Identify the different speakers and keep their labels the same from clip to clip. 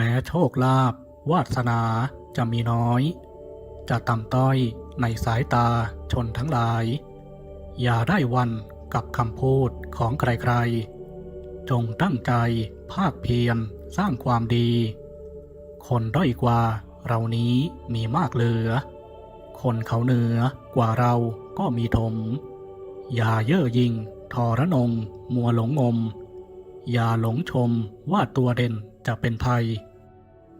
Speaker 1: แม้โชคลาภวาสนาจะมีน้อย จะต่ำต้อยในสายตาชนทั้งหลาย อย่าได้วันกับคำพูดของใครๆ จงตั้งใจภาคเพียรสร้างความดี คนด้อยกว่าเรานี้มีมากเหลือ คนเขาเหนือกว่าเราก็มีถม อย่าเย่อหยิ่งทอระนง มัวหลงงม อย่าหลงชมว่าตัวเด่นจะเป็นภัย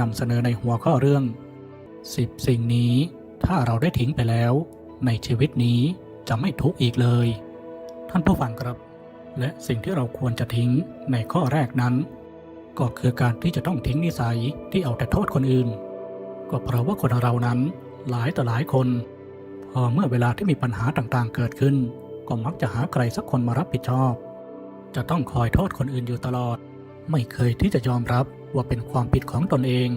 Speaker 1: นำเสนอในหัวข้อเรื่อง 10 สิ่งนี้ถ้าเราได้ทิ้งไปแล้ว ในชีวิตนี้จะไม่ทุกข์อีกเลย ท่านผู้ฟังครับ และสิ่งที่เราควรจะทิ้งในข้อแรกนั้น ก็คือการที่จะต้องทิ้งนิสัยที่เอาแต่โทษคนอื่น ก็เพราะว่าคนเรานั้นหลายต่อหลายคน พอเมื่อเวลาที่มีปัญหาต่างๆ เกิดขึ้น ก็มักจะหาใครสักคนมารับผิดชอบ จะต้องคอยโทษคนอื่นอยู่ตลอด ไม่เคยที่จะยอมรับว่าเป็นความผิดของตนเอง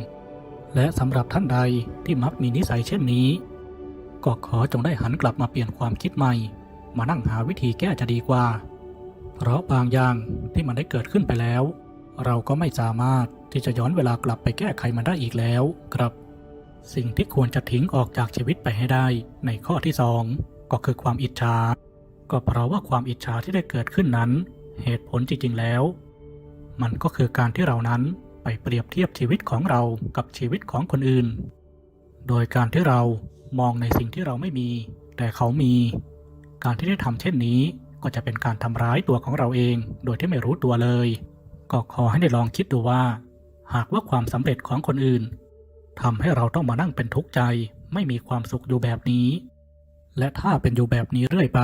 Speaker 1: และสำหรับท่านใดที่มักมีนิสัยเช่นนี้ ก็ขอจงได้หันกลับมาเปลี่ยนความคิดใหม่ มานั่งหาวิธีแก้จะดีกว่า เพราะบางอย่างที่มันได้เกิดขึ้นไปแล้ว เราก็ไม่สามารถที่จะย้อนเวลากลับไปแก้ไขมันได้อีกแล้วครับ สิ่งที่ควรจะทิ้งออกจากชีวิตไปให้ได้ในข้อที่สองก็คือความอิจฉาก็เพราะว่าความอิจฉาที่ได้เกิดขึ้นนั้น เหตุผลจริงๆแล้ว มันก็คือการที่เรานั้นไปเปรียบเทียบชีวิตของเรากับชีวิตของคนอื่น โดยการที่เรามองในสิ่งที่เราไม่มี แต่เขามี การที่ได้ทำเช่นนี้ก็จะเป็นการทำร้ายตัวของเราเอง โดยที่ไม่รู้ตัวเลย ก็ขอให้ได้ลองคิดดูว่า หากว่าความสำเร็จของคนอื่นทำให้เราต้องมานั่งเป็นทุกข์ใจ ไม่มีความสุขอยู่แบบนี้ และถ้าเป็นอยู่แบบนี้เรื่อยไป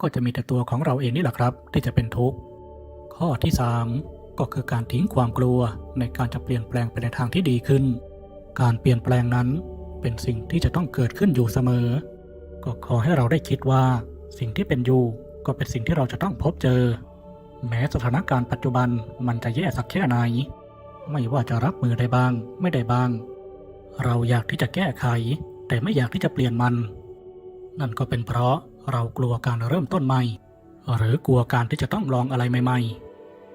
Speaker 1: ก็จะมีแต่ตัวของเราเองนี่แหละครับ ที่จะเป็นทุกข์ ข้อที่ 3 ก็คือการทิ้งความกลัวในการจะเปลี่ยนแปลงไปในทางที่ดีขึ้น การเปลี่ยนแปลงนั้นเป็นสิ่งที่จะต้องเกิดขึ้นอยู่เสมอ ก็ขอให้เราได้คิดว่า สิ่งที่เป็นอยู่ก็เป็นสิ่งที่เราจะต้องพบเจอ แม้สถานการณ์ปัจจุบันมันจะแย่สักแค่ไหน ไม่ว่าจะรับมือได้บ้าง ไม่ได้บ้าง เราอยากที่จะแก้ไข แต่ไม่อยากที่จะเปลี่ยนมัน นั่นก็เป็นเพราะเรากลัวการเริ่มต้นใหม่ หรือกลัวการที่จะต้องลองอะไรใหม่ ๆ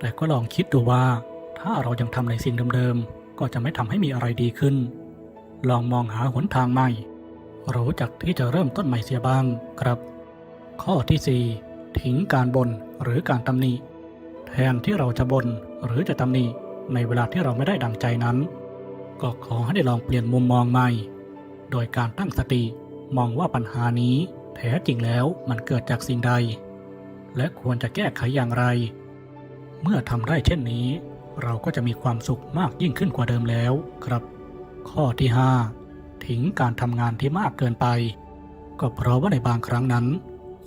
Speaker 1: แต่ก็ลองคิดดูว่า ถ้าเรายังทำในสิ่งเดิมๆ ก็จะไม่ทำให้มีอะไรดีขึ้น ลองมองหาหนทางใหม่ รู้จักที่จะเริ่มต้นใหม่เสียบ้างครับ ข้อที่ 4 ทิ้งการบน่นหรือการตำหนิ แทนที่เราจะบน่นหรือจะตำหนิในเวลาที่เราไม่ได้ดังใจนั้น ก็ขอให้ได้ลองเปลี่ยนมุมมองใหม่ โดยการตั้งสติมองว่าปัญหานี้แท้จริงแล้วมันเกิดจากสิ่งใด และควรจะแก้ไขอย่างไร เมื่อทำได้เช่นนี้ เราก็จะมีความสุขมากยิ่งขึ้นกว่าเดิมแล้วครับ ข้อที่ 5 ทิ้งการทำงานที่มากเกินไป ก็เพราะว่าในบางครั้งนั้น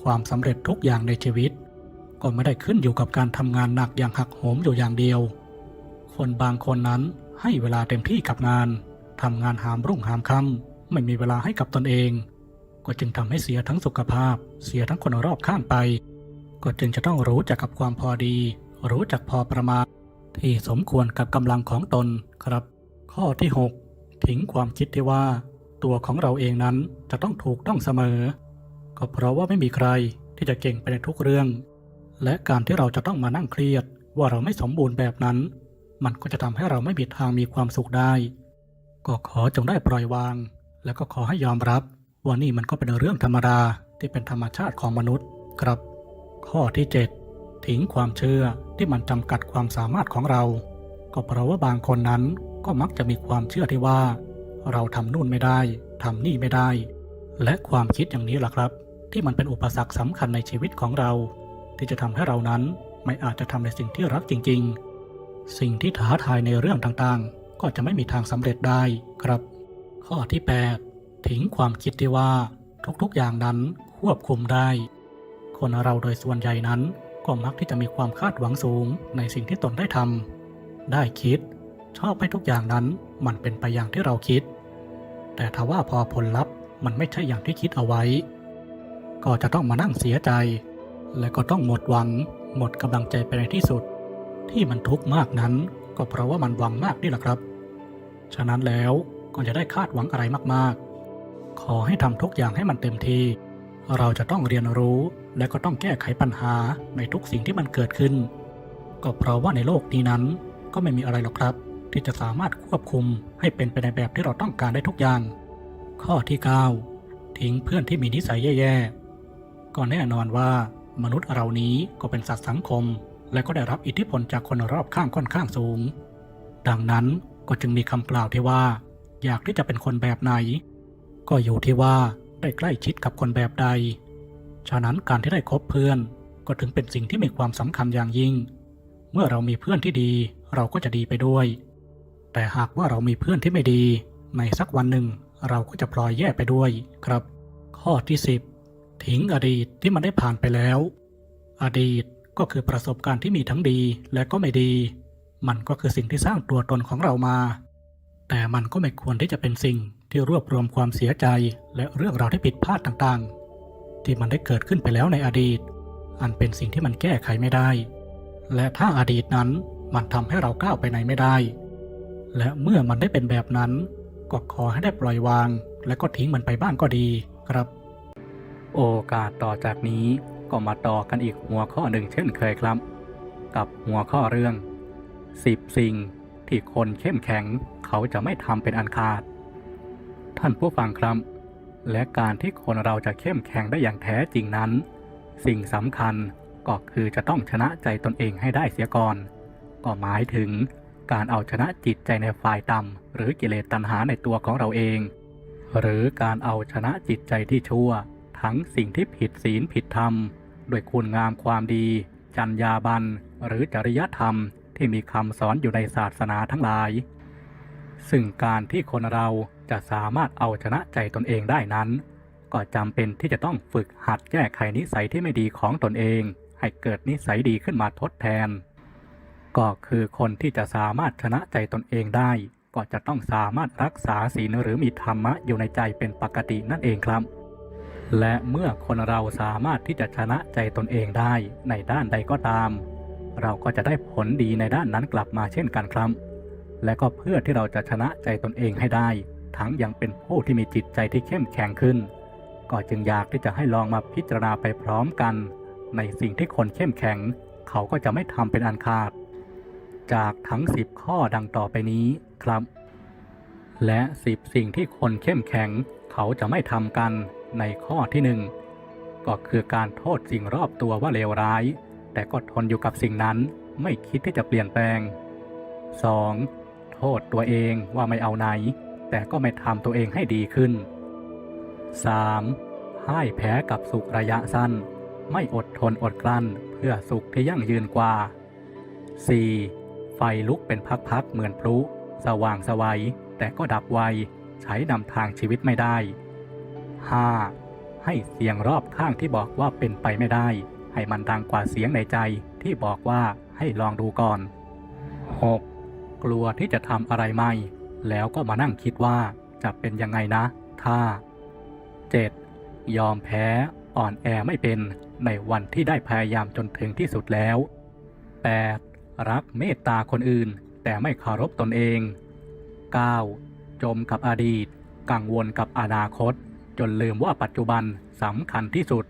Speaker 1: ความสำเร็จทุกอย่างในชีวิต ก็ไม่ได้ขึ้นอยู่กับการทำงานหนักอย่างหักโหมอยู่อย่างเดียว คนบางคนนั้นให้เวลาเต็มที่กับงานทำงานหามรุ่งหามค่ำไม่มีเวลาให้กับตนเอง ก็จึงทำให้เสียทั้งสุขภาพ เสียทั้งคนรอบข้างไป ก็จึงจะต้องรู้จักกับความพอดี รู้จักพอประมาณที่สมควรกับกำลังของตนครับ ข้อที่ 6 ทิ้งความคิดที่ว่า ตัวของเราเองนั้นจะต้องถูกต้องเสมอ ก็เพราะว่าไม่มีใครที่จะเก่งไปในทุกเรื่อง และการที่เราจะต้องมานั่งเครียด ว่าเราไม่สมบูรณ์แบบนั้น มันก็จะทำให้เราไม่มีทางมีความสุขได้ ก็ขอจงได้ปล่อยวาง แล้วก็ขอให้ยอมรับว่านี่มันก็เป็นเรื่องธรรมดาที่เป็นธรรมชาติของมนุษย์ครับ ข้อที่ 7 ทิ้งความเชื่อที่มันจำกัดความสามารถของเรา ก็เพราะว่าบางคนนั้นก็มักจะมีความเชื่อที่ว่า เราทำนู่นไม่ได้ทำนี่ไม่ได้ และความคิดอย่างนี้ล่ะครับ ที่มันเป็นอุปสรรคสำคัญในชีวิตของเรา ที่จะทำให้เรานั้นไม่อาจจะทำในสิ่งที่รักจริง ๆ สิ่งที่ท้าทายในเรื่องต่างๆ ก็จะไม่มีทางสำเร็จได้ครับ ข้อที่ 8 ทิ้งความคิดที่ว่าทุกๆอย่างนั้นควบคุมได้ คนเราโดยส่วนใหญ่นั้น ก็มักที่จะมีความคาดหวังสูงในสิ่งที่ตนได้ทำได้คิด ชอบให้ทุกอย่างนั้นมันเป็นไปอย่างที่เราคิด แต่ถ้าว่าพอผลลัพธ์มันไม่ใช่อย่างที่คิดเอาไว้ ก็จะต้องมานั่งเสียใจ และก็ต้องหมดหวัง หมดกำลังใจไปในที่สุด ที่มันทุกข์มากนั้น ก็เพราะว่ามันหวังมากนี่แหละครับ ฉะนั้นแล้วก็จะได้คาดหวังอะไรมากๆ ขอให้ทำทุกอย่างให้มันเต็มที่ เราจะต้องเรียนรู้และก็ต้องแก้ไขปัญหาในทุกสิ่งที่มันเกิดขึ้น ก็เพราะว่าในโลกนี้นั้นก็ไม่มีอะไรหรอกครับ ที่จะสามารถควบคุมให้เป็นไปในแบบที่เราต้องการได้ทุกอย่าง ข้อที่ 9 ทิ้งเพื่อนที่มีนิสัยแย่ๆก็แน่นอนว่ามนุษย์เรานี้ก็เป็นสัตว์สังคม และก็ได้รับอิทธิพลจากคนรอบข้างค่อนข้างสูง ดังนั้นก็จึงมีคำกล่าวที่ว่า อยากที่จะเป็นคนแบบไหน ก็อยู่ที่ว่า ได้ใกล้ชิดกับคนแบบใด ฉะนั้นการที่ได้คบเพื่อนก็ถึงเป็นสิ่งที่มีความสำคัญอย่างยิ่ง เมื่อเรามีเพื่อนที่ดีเราก็จะดีไปด้วย แต่หากว่าเรามีเพื่อนที่ไม่ดี ในสักวันหนึ่งเราก็จะพลอยแย่ไปด้วยครับ ข้อที่ 10 ทิ้งอดีตที่มันได้ผ่านไปแล้ว อดีตก็คือประสบการณ์ที่มีทั้งดีและก็ไม่ดี มันก็คือสิ่งที่สร้างตัวตนของเรามา แต่มันก็ไม่ควรที่จะเป็นสิ่ง ที่รวบรวมความเสียใจและเรื่องราวที่ผิดพลาดต่างๆ ที่มันได้เกิดขึ้นไปแล้วในอดีต อันเป็นสิ่งที่มันแก้ไขไม่ได้ และถ้าอดีตนั้นมันทำให้เราก้าวไปไหนไม่ได้ และเมื่อมันได้เป็นแบบนั้น ก็ขอให้ได้ปล่อยวาง และก็ทิ้งมันไปบ้างก็ดีครับ โอกาสต่อจากนี้ก็มาต่อกันอีกหัวข้อหนึ่งเช่นเคยครับ กับหัวข้อเรื่อง 10 สิ่งที่คนเข้มแข็งเขาจะไม่ทำเป็นอันขาด ท่านผู้ฟังครับ และการที่คนเราจะเข้มแข็งได้อย่างแท้จริงนั้น สิ่งสำคัญก็คือจะต้องชนะใจตนเองให้ได้เสียก่อน ก็หมายถึงการเอาชนะจิตใจในฝ่ายต่ำหรือกิเลสตัณหาในตัวของเราเอง หรือการเอาชนะจิตใจที่ชั่ว ทั้งสิ่งที่ผิดศีลผิดธรรมด้วยคุณงามความดี จรรยาบรรณหรือจริยธรรมที่มีคำสอนอยู่ในศาสนาทั้งหลาย ซึ่งการที่คนเรา จะสามารถเอาชนะใจตนเองได้นั้น ก็จำเป็นที่จะต้องฝึกหัดแก้ไขนิสัยที่ไม่ดีของตนเอง ให้เกิดนิสัยดีขึ้นมาทดแทน ก็คือคนที่จะสามารถชนะใจตนเองได้ ก็จะต้องสามารถรักษาศีลหรือมีธรรมะอยู่ในใจเป็นปกตินั่นเองครับ และเมื่อคนเราสามารถที่จะชนะใจตนเองได้ในด้านใดก็ตาม เราก็จะได้ผลดีในด้านนั้นกลับมาเช่นกันครับและก็เพื่อที่เราจะชนะใจตนเองให้ได้ ทั้งยังเป็นผู้ที่มีจิตใจที่เข้มแข็งขึ้น ก็จึงอยากที่จะให้ลองมาพิจารณาไปพร้อมกัน ในสิ่งที่คนเข้มแข็ง เขาก็จะไม่ทำเป็นอันขาด จากทั้ง10ข้อดังต่อไปนี้ครับ และ10สิ่งที่คนเข้มแข็ง เขาจะไม่ทำกันในข้อที่หนึ่งก็คือการโทษสิ่งรอบตัวว่าเลวร้าย แต่ก็ทนอยู่กับสิ่งนั้นไม่คิดที่จะเปลี่ยนแปลง 2. โทษตัวเองว่าไม่เอาไหน แต่ก็ไม่ทำตัวเองให้ดีขึ้น 3. พ่ายแพ้กับสุขระยะสั้น ไม่อดทนอดกลั้นเพื่อสุขที่ยั่งยืนกว่า 4. ไฟลุกเป็นพักๆเหมือนพลุ สว่างสวัย แต่ก็ดับไว ใช้นำทางชีวิตไม่ได้ 5. ให้เสียงรอบข้างที่บอกว่าเป็นไปไม่ได้ ให้มันดังกว่าเสียงในใจที่บอกว่าให้ลองดูก่อน 6. กลัวที่จะทำอะไรใหม่ แล้วก็มานั่งคิดว่าจะเป็นยังไงนะ ถ้า 7. ยอมแพ้อ่อนแอไม่เป็นในวันที่ได้พยายามจนถึงที่สุดแล้ว 8. รักเมตตาคนอื่น แต่ไม่เคารพตนเอง 9. จมกับอดีต กังวลกับอนาคต จนลืมว่าปัจจุบันสำคัญที่สุด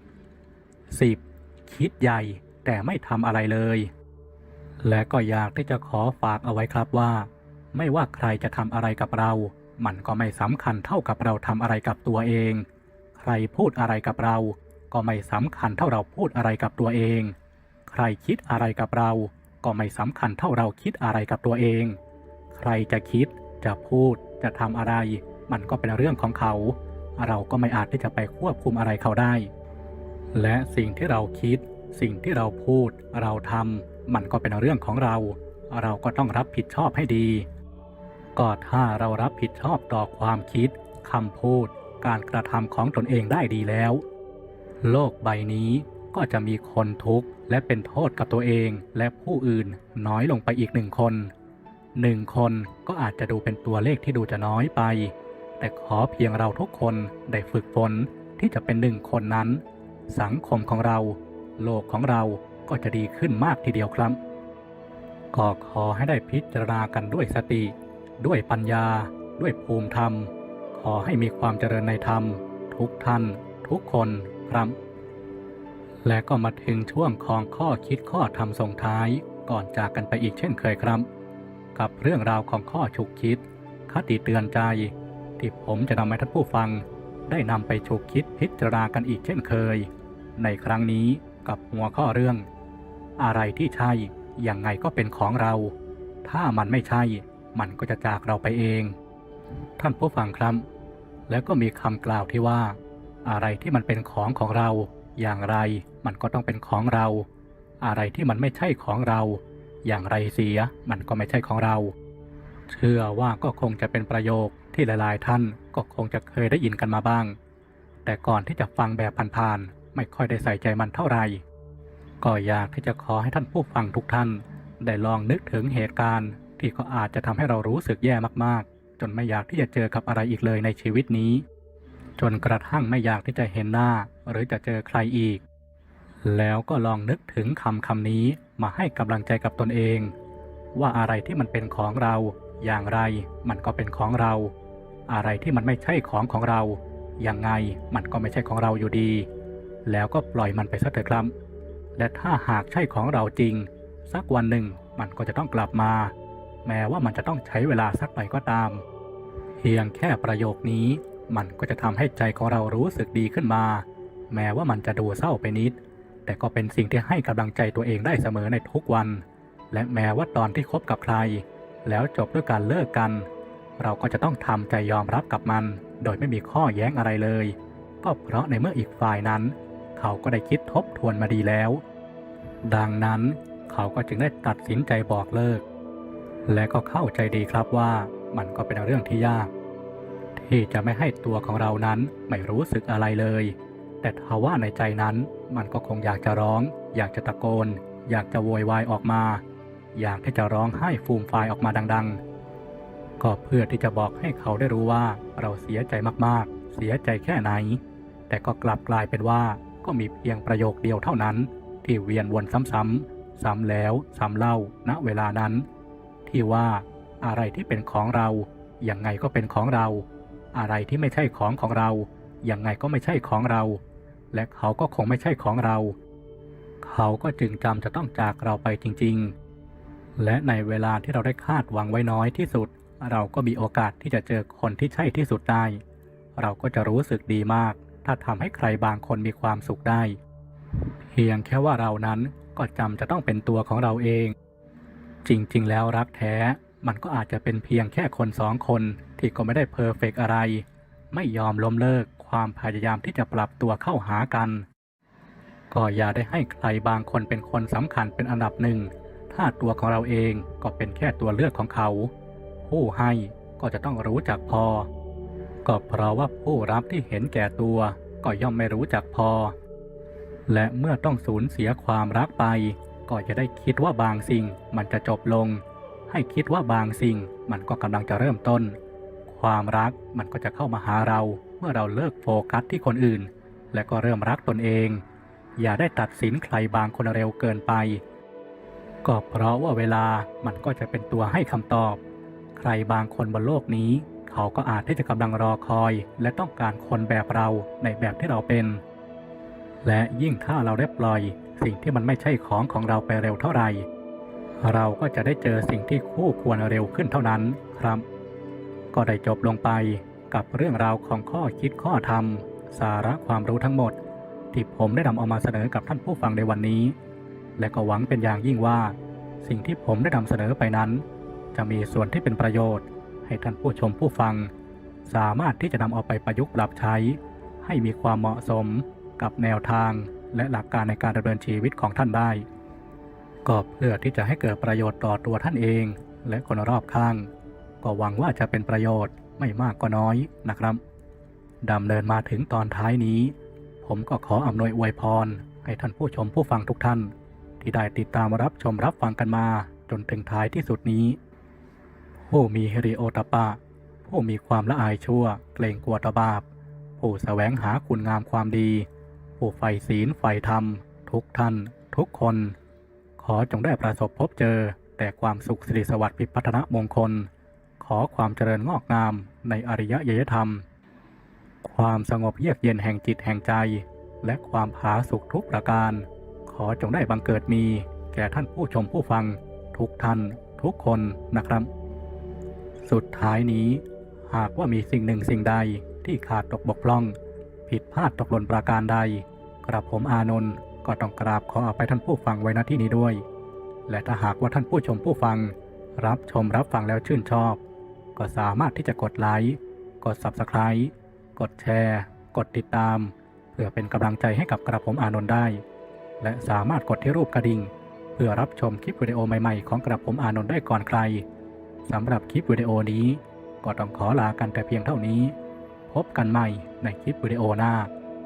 Speaker 1: 10. คิดใหญ่แต่ไม่ทำอะไรเลย และก็อยากที่จะขอฝากเอาไว้ครับว่า ไม่ว่าใครจะทำอะไรกับเรา มันก็ไม่สำคัญเท่ากับเราทำอะไรกับตัวเอง ใครพูดอะไรกับเรา ก็ไม่สำคัญเท่าเราพูดอะไรกับตัวเอง ใครคิดอะไรกับเรา ก็ไม่สำคัญเท่าเราคิดอะไรกับตัวเอง ใครจะคิด จะพูด จะทำอะไร มันก็เป็นเรื่องของเขา เราก็ไม่อาจที่จะไปควบคุมอะไรเขาได้ และสิ่งที่เราคิด สิ่งที่เราพูด เราทำมันก็เป็นเรื่องของเรา เราก็ต้องรับผิดชอบให้ดี ก็ถ้าเรารับผิดชอบต่อความคิดคำพูด การกระทำของตนเองได้ดีแล้ว โลกใบนี้ก็จะมีคนทุกข์และเป็นโทษกับตัวเองและผู้อื่นน้อยลงไปอีกหนึ่งคนหนึ่งคนก็อาจจะดูเป็นตัวเลขที่ดูจะน้อยไป แต่ขอเพียงเราทุกคนได้ฝึกฝนที่จะเป็นหนึ่งคนนั้น สังคมของเรา โลกของเราก็จะดีขึ้นมากทีเดียวครับ ก็ขอให้ได้พิจารณากันด้วยสติ ด้วยปัญญา ด้วยภูมิธรรม ขอให้มีความเจริญในธรรม ทุกท่าน ทุกคนครับ และก็มาถึงช่วงของข้อคิดข้อธรรมส่งท้ายก่อนจากกันไปอีกเช่นเคยครับ กับเรื่องราวของข้อฉุกคิด คติเตือนใจ ที่ผมจะนำให้ท่านผู้ฟัง ได้นำไปฉุกคิดพิจารณากันอีกเช่นเคย ในครั้งนี้กับหัวข้อเรื่อง อะไรที่ใช่ยังไงก็เป็นของเรา ถ้ามันไม่ใช่ มันก็จะจากเราไปเอง ท่านผู้ฟังครับ แล้วก็มีคำกล่าวที่ว่า อะไรที่มันเป็นของของเรา อย่างไร มันก็ต้องเป็นของเรา อะไรที่มันไม่ใช่ของเรา อย่างไรเสีย มันก็ไม่ใช่ของเรา เชื่อว่าก็คงจะเป็นประโยคที่หลายๆ ท่านก็คงจะเคยได้ยินกันมาบ้าง แต่ก่อนที่จะฟังแบบผ่านๆไม่ค่อยได้ใส่ใจมันเท่าไหร่ก็อยากที่จะขอให้ท่านผู้ฟังทุกท่าน ได้ลองนึกถึงเหตุการณ์ ที่ก็อาจจะทำให้เรารู้สึกแย่มากๆ จนไม่อยากที่จะเจอกับอะไรอีกเลยในชีวิตนี้ จนกระทั่งไม่อยากที่จะเห็นหน้า หรือจะเจอใครอีก แล้วก็ลองนึกถึงคำคำนี้มาให้กำลังใจกับตนเอง ว่าอะไรที่มันเป็นของเรา อย่างไรมันก็เป็นของเรา อะไรที่มันไม่ใช่ของของเรายังไงมันก็ไม่ใช่ของเราอยู่ดี แล้วก็ปล่อยมันไปซะเถอะครับและถ้าหากใช่ของเราจริง สักวันหนึ่งมันก็จะต้องกลับมา แม้ว่ามันจะต้องใช้เวลาสักหน่อยก็ตาม เพียงแค่ประโยคนี้มันก็จะทำให้ใจของเรารู้สึกดีขึ้นมา แม้ว่ามันจะดูเศร้าไปนิด แต่ก็เป็นสิ่งที่ให้กำลังใจตัวเองได้เสมอในทุกวัน และแม้ว่าตอนที่คบกับใคร แล้วจบด้วยการเลิกกัน เราก็จะต้องทำใจยอมรับกับมัน โดยไม่มีข้อแย้งอะไรเลย ก็เพราะในเมื่ออีกฝ่ายนั้น เขาก็ได้คิดทบทวนมาดีแล้ว ดังนั้นเขาก็จึงได้ตัดสินใจบอกเลิก และก็เข้าใจดีครับว่ามันก็เป็นเรื่องที่ยาก ที่จะไม่ให้ตัวของเรานั้นไม่รู้สึกอะไรเลย แต่ทว่าในใจนั้นมันก็คงอยากจะร้อง อยากจะตะโกน อยากจะโวยวายออกมา อยากที่จะร้องไห้ฟูมฟายออกมาดัง ๆ ก็เพื่อที่จะบอกให้เขาได้รู้ว่าเราเสียใจมากๆ เสียใจแค่ไหน แต่ก็กลับกลายเป็นว่าก็มีเพียงประโยคเดียวเท่านั้น ที่เวียนวนซ้ำๆซ้ำแล้วซ้ำเล่าณเวลานั้น ที่ว่าอะไรที่เป็นของเรายังไงก็เป็นของเรา อะไรที่ไม่ใช่ของของเรายังไงก็ไม่ใช่ของเรา และเขาก็คงไม่ใช่ของเรา เขาก็จึงจำจะต้องจากเราไปจริง ๆ และในเวลาที่เราได้คาดหวังไว้น้อยที่สุด เราก็มีโอกาสที่จะเจอคนที่ใช่ที่สุดได้ เราก็จะรู้สึกดีมาก ถ้าทำให้ใครบางคนมีความสุขได้ เพียงแค่ว่าเรานั้นก็จำจะต้องเป็นตัวของเราเอง จริง ๆ แล้วรักแท้ มันก็อาจจะเป็นเพียงแค่คนสองคนที่ก็ไม่ได้เพอร์เฟกอะไร ไม่ยอมล้มเลิกความพยายามที่จะปรับตัวเข้าหากัน ก็อย่าได้ให้ใครบางคนเป็นคนสำคัญเป็นอันดับหนึ่ง ถ้าตัวของเราเองก็เป็นแค่ตัวเลือกของเขา ผู้ให้ก็จะต้องรู้จักพอ ก็เพราะว่าผู้รับที่เห็นแก่ตัว ก็ย่อมไม่รู้จักพอ และเมื่อต้องสูญเสียความรักไป ก็จะได้คิดว่าบางสิ่งมันจะจบลง ให้คิดว่าบางสิ่งมันก็กำลังจะเริ่มต้น ความรักมันก็จะเข้ามาหาเราเมื่อเราเลิกโฟกัสที่คนอื่น และก็เริ่มรักตนเอง อย่าได้ตัดสินใครบางคนเร็วเกินไป ก็เพราะว่าเวลามันก็จะเป็นตัวให้คำตอบ ใครบางคนบนโลกนี้ เขาก็อาจที่จะกำลังรอคอย และต้องการคนแบบเราในแบบที่เราเป็น และยิ่งถ้าเราได้ปล่อย สิ่งที่มันไม่ใช่ของของเราไปเร็วเท่าไหร่ เราก็จะได้เจอสิ่งที่คู่ควรเร็วขึ้นเท่านั้นครับ ก็ได้จบลงไปกับเรื่องราวของข้อคิดข้อธรรม สาระความรู้ทั้งหมด ที่ผมได้นำเอามาเสนอกับท่านผู้ฟังในวันนี้ และก็หวังเป็นอย่างยิ่งว่า สิ่งที่ผมได้นำเสนอไปนั้น จะมีส่วนที่เป็นประโยชน์ ให้ท่านผู้ชมผู้ฟัง สามารถที่จะนำเอาไปประยุกต์ปรับใช้ ให้มีความเหมาะสมกับแนวทาง และหลักการในการดำเนินชีวิตของท่านได้ ก็เพื่อที่จะให้เกิดประโยชน์ต่อตัวท่านเอง และคนรอบข้าง ก็หวังว่าจะเป็นประโยชน์ไม่มากก็น้อยนะครับดำเนินมาถึงตอนท้ายนี้ ผมก็ขออำนวยอวยพร ให้ท่านผู้ชมผู้ฟังทุกท่าน ที่ได้ติดตามรับชมรับฟังกันมาจนถึงท้ายที่สุดนี้ ผู้มีฮิริโอตปปะ ผู้มีความละอายชั่ว เกรงกลัวตบาป ผู้แสวงหาคุณงามความดี ผู้ใฝ่ศีลใฝ่ธรรม ทุกท่าน ทุกคน ขอจงได้ประสบพบเจอ แต่ความสุขสิริสวัสดิ์พิพัฒนมงคล ขอความเจริญงอกงามในอริยะยธรรม ความสงบเยือกเย็นแห่งจิตแห่งใจ และความผาสุกทุกประการ ขอจงได้บังเกิดมี แก่ท่านผู้ชมผู้ฟัง ทุกท่าน ทุกคนนะครับ สุดท้ายนี้หากว่ามีสิ่งหนึ่งสิ่งใดที่ขาดตกบกพร่อง ผิดพลาดตกหล่นประการใด กระผมอานนท์ก็ต้องกราบขออภัยท่านผู้ฟังไว้ณที่นี้ด้วย และถ้าหากว่าท่านผู้ชมผู้ฟัง รับชมรับฟังแล้วชื่นชอบ ก็สามารถที่จะกดไลค์กด Subscribe กดแชร์ กดติดตาม เพื่อเป็นกำลังใจให้กับกระผมอานนท์ได้ และสามารถกดที่รูปกระดิ่ง เพื่อรับชมคลิปวิดีโอใหม่ๆ ของกระผมอานนท์ได้ก่อนใครสำหรับคลิปวิดีโอนี้ ก็ต้องขอลากันแต่เพียงเท่านี้ พบกันใหม่ในคลิปวิดีโอหน้า